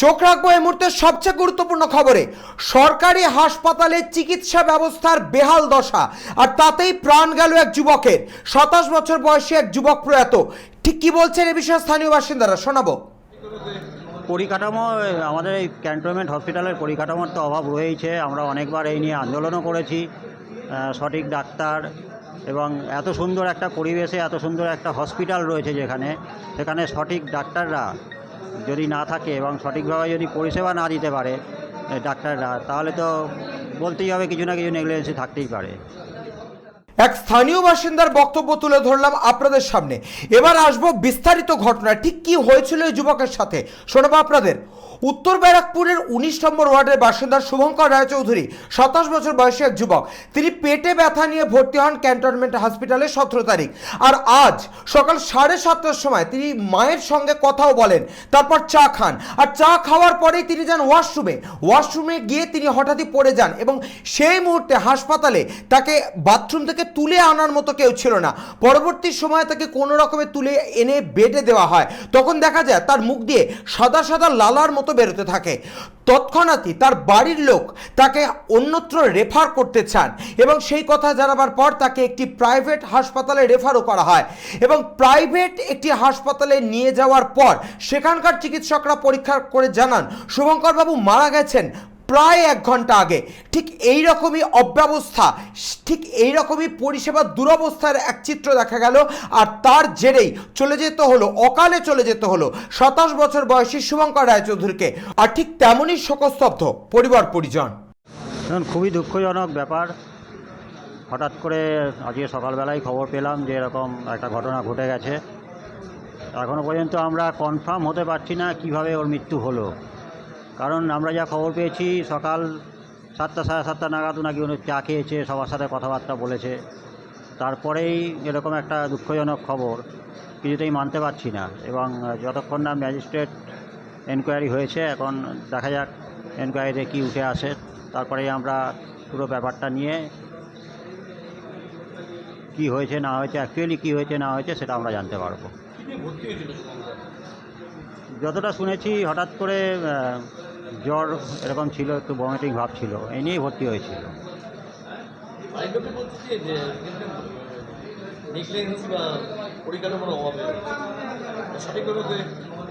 চোখ রাখব এই মুহূর্তে সবচেয়ে গুরুত্বপূর্ণ খবরে। সরকারি হাসপাতালে চিকিৎসা ব্যবস্থার বেহাল দশা, আর তাতেই প্রাণ গেল এক যুবকের। সাতাশ বছর বয়সী এক যুবক প্রয়াত। ঠিক কি বলছেন এ বিষয়ে স্থানীয় বাসিন্দারা? শোনাবো। পরিকাঠামো, আমাদের এই ক্যান্টনমেন্ট হসপিটালের পরিকাঠামোর তো অভাব রয়েইছে। আমরা অনেকবার এই নিয়ে আন্দোলনও করেছি সঠিক ডাক্তার এবং এত সুন্দর একটা পরিবেশে, এত সুন্দর একটা হসপিটাল রয়েছে যেখানে। সেখানে সঠিক ডাক্তাররা যদি না থাকে এবং সঠিকভাবে যদি পরিষেবা না দিতে পারে ডাক্তাররা, তাহলে তো বলতেই হবে কিছু না কিছু নেগলিজেন্সি থাকতেই পারে। এক স্থানীয় বাসিন্দার বক্তব্য তুলে ধরলাম আপনাদের সামনে। এবার আসব বিস্তারিত ঘটনা ঠিক কি হয়েছিল এই যুবকের সাথে? শোনাবো আপনাদের। উত্তর ব্যারাকপুরের উনিশ নম্বর ওয়ার্ডের বাসিন্দা শুভঙ্কর রায়চৌধুরী, সাতাশ বছর বয়সী এক যুবক। তিনি পেটে ব্যথা নিয়ে ভর্তি হন ক্যান্টনমেন্ট হসপিটালে সতেরো তারিখ। আর আজ সকাল সাড়ে সাতটার সময় তিনি মায়ের সঙ্গে কথাও বলেন, তারপর চা খান। আর চা খাওয়ার পরেই তিনি যান ওয়াশরুমে। ওয়াশরুমে গিয়ে তিনি হঠাৎই পড়ে যান এবং সেই মুহূর্তে হাসপাতালে তাকে বাথরুম থেকে তুলে আনার মতো কেউ ছিল না। পরবর্তী সময়ে তাকে কোনো রকমে তুলে এনে বেডে দেওয়া হয়। তখন দেখা যায় তার মুখ দিয়ে সাদা সাদা লালার মতো বেরোতে থাকে। তৎক্ষণাৎই তার বাড়ির লোক তাকে অন্যত্র রেফার করতে চান এবং সেই কথা জানাবার পর তাকে একটি প্রাইভেট হাসপাতালে রেফারও করা হয় এবং প্রাইভেট একটি হাসপাতালে নিয়ে যাওয়ার পর সেখানকার চিকিৎসকরা পরীক্ষা করে জানান, শুভঙ্করবাবু মারা গেছেন। প্রায় এক ঘণ্টা আগে। ঠিক এই রকমই অব্যবস্থা, ঠিক এই রকমই পরিষেবার দুরবস্থার এক চিত্র দেখা গেল, আর তার জেরেই চলে যেতে হলো, অকালে চলে যেতে হলো সাতাশ বছর বয়সী শুভঙ্কর রায়চৌধুরীকে, আর ঠিক তেমনই শোকস্তব্ধ পরিবার পরিজন। খুবই দুঃখজনক ব্যাপার। হঠাৎ করে আজকে সকালবেলায় খবর পেলাম যে এরকম একটা ঘটনা ঘটে গেছে। এখনও পর্যন্ত আমরা কনফার্ম হতে পারছি না কীভাবে ওর মৃত্যু হলো। কারণ আমরা যা খবর পেয়েছি, সকাল সাতটা সাড়ে সাতটা নাগাদ নাকি উনি চা খেয়েছে, সবার সাথে কথাবার্তা বলেছে। তারপরেই এরকম একটা দুঃখজনক খবর, কিছুতেই মানতে পারছি না। এবং যতক্ষণ না ম্যাজিস্ট্রেট এনকোয়ারি হয়েছে, এখন দেখা যাক এনকোয়ারিতে কী উঠে আসে। তারপরেই আমরা পুরো ব্যাপারটা নিয়ে কি হয়েছে, না হয়েছে অ্যাকচুয়ালি কী হয়েছে, না হয়েছে, সেটা আমরা জানতে পারব। যতটা শুনেছি হঠাৎ করে জ্বর এরকম ছিল একটু ভমিটিং ভাব ছিল এই নিয়েই ভর্তি হয়েছিল।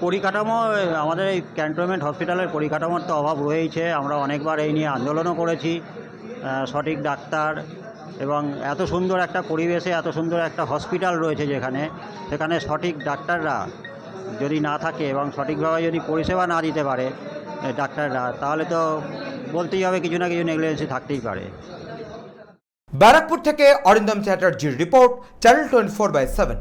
পরিকাঠামো আমাদের এই ক্যান্টনমেন্ট হসপিটালের পরিকাঠামোর তো অভাব রয়েইছে আমরা অনেকবার এই নিয়ে আন্দোলনও করেছি সঠিক ডাক্তার এবং এত সুন্দর একটা পরিবেশে এত সুন্দর একটা হসপিটাল রয়েছে যেখানে সেখানে সঠিক ডাক্তাররা যদি না থাকে এবং সঠিকভাবে যদি পরিষেবা না দিতে পারে ডাক্তাররা, তাহলে তো বলতেই হবে কিছু না কিছু নেগলিজেন্সি থাকতেই পারে। ব্যারাকপুর থেকে Arindam চ্যাটার্জির report, channel twenty four by seven.